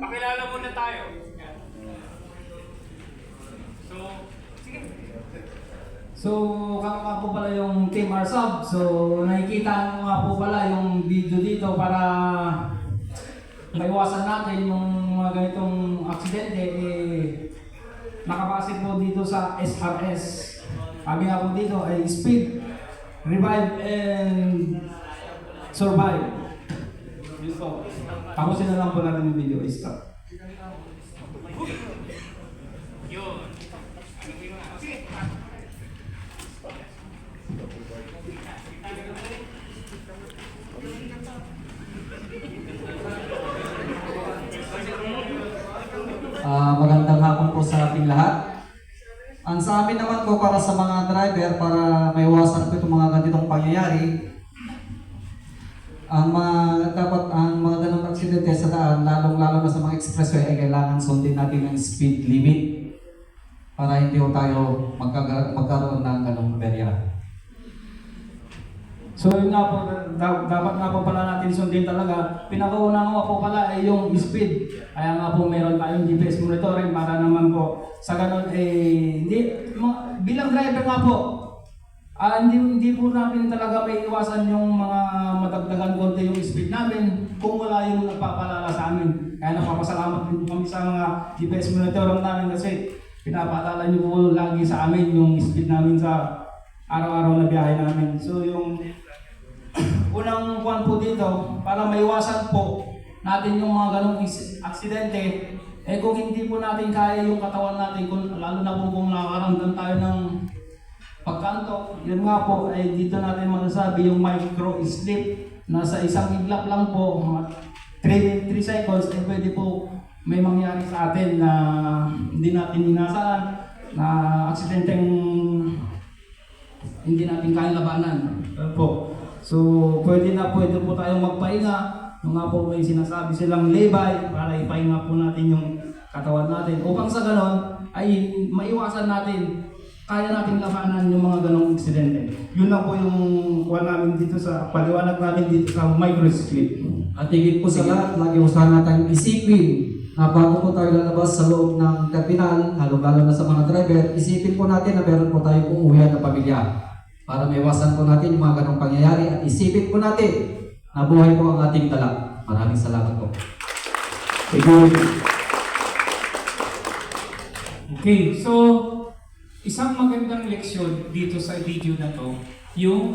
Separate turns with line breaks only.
Pakilala muna tayo. So, sige.
So, kami nga po pala yung Team Arsab. So, nakikita nga po pala yung video dito para maiwasan natin yung mga ganitong aksidente. Eh, nakabase po dito sa SRS. Sabi nga po dito ay speed, revive, and survive. Tapusin na lang natin yung video. Stop.
Yun? Sige.
Ah, magandang hapon po sa ating lahat. Ang sa amin naman po para sa mga driver, para maiwasan po itong mga ganitong pangyayari, ang mga dapat ang mga ganong aksidente sa daan, lalong-lalo na sa mga expressway ay kailangan sundin natin ang speed limit para hindi po tayo magkaga- magkaroon ng ganong berya.
So yun nga po, da- dapat nga po pala natin sundin talaga. Pinakauna nga po pala ay yung speed. Kaya nga po meron tayong GPS monitoring para naman po sa ganun eh, hindi, bilang driver nga po, ah hindi, hindi po namin talaga may iwasan yung mga madagdagan konti yung speed namin kung wala yung nagpapalala sa amin. Kaya napapasalamat din po kami sa mga GPS monitoring namin kasi pinapaalala niyo po lagi sa amin yung speed namin sa araw-araw na biyahe namin. So yung unang kuwan po dito, para maiwasan po natin yung mga ganong aksidente, eh kung hindi po natin kaya yung katawan natin, kung, lalo na po kung nakakaramdam tayo ng pagkanto, yun nga po, ay dito natin masasabi yung micro sleep, nasa isang iglap lang po, 3, 3 seconds, eh pwede po may mangyari sa atin na hindi natin inasaan, na aksidenteng hindi natin kaya labanan. Po. So, pwede na pwede po tayong magpahinga. Yung nga po may sinasabi silang lebay para ipahinga po natin yung katawan natin. Upang sa ganon, ay maiwasan natin, kaya natin labanan yung mga ganong insidente. Yun lang po yung kuha namin dito sa, paliwanag namin dito sa microscope.
At higit po sa lahat, lagi usahan natin isipin na bago po tayo lalabas sa loob ng terminal, lalo-lalo na sa mga driver, isipin po natin na meron po tayong uuwihan na pamilya para maiwasan po natin yung mga ganong pangyayari at isipin po natin na buhay po ang ating dala. Maraming salamat po.
Okay, so isang magandang leksyon dito sa video na to, yung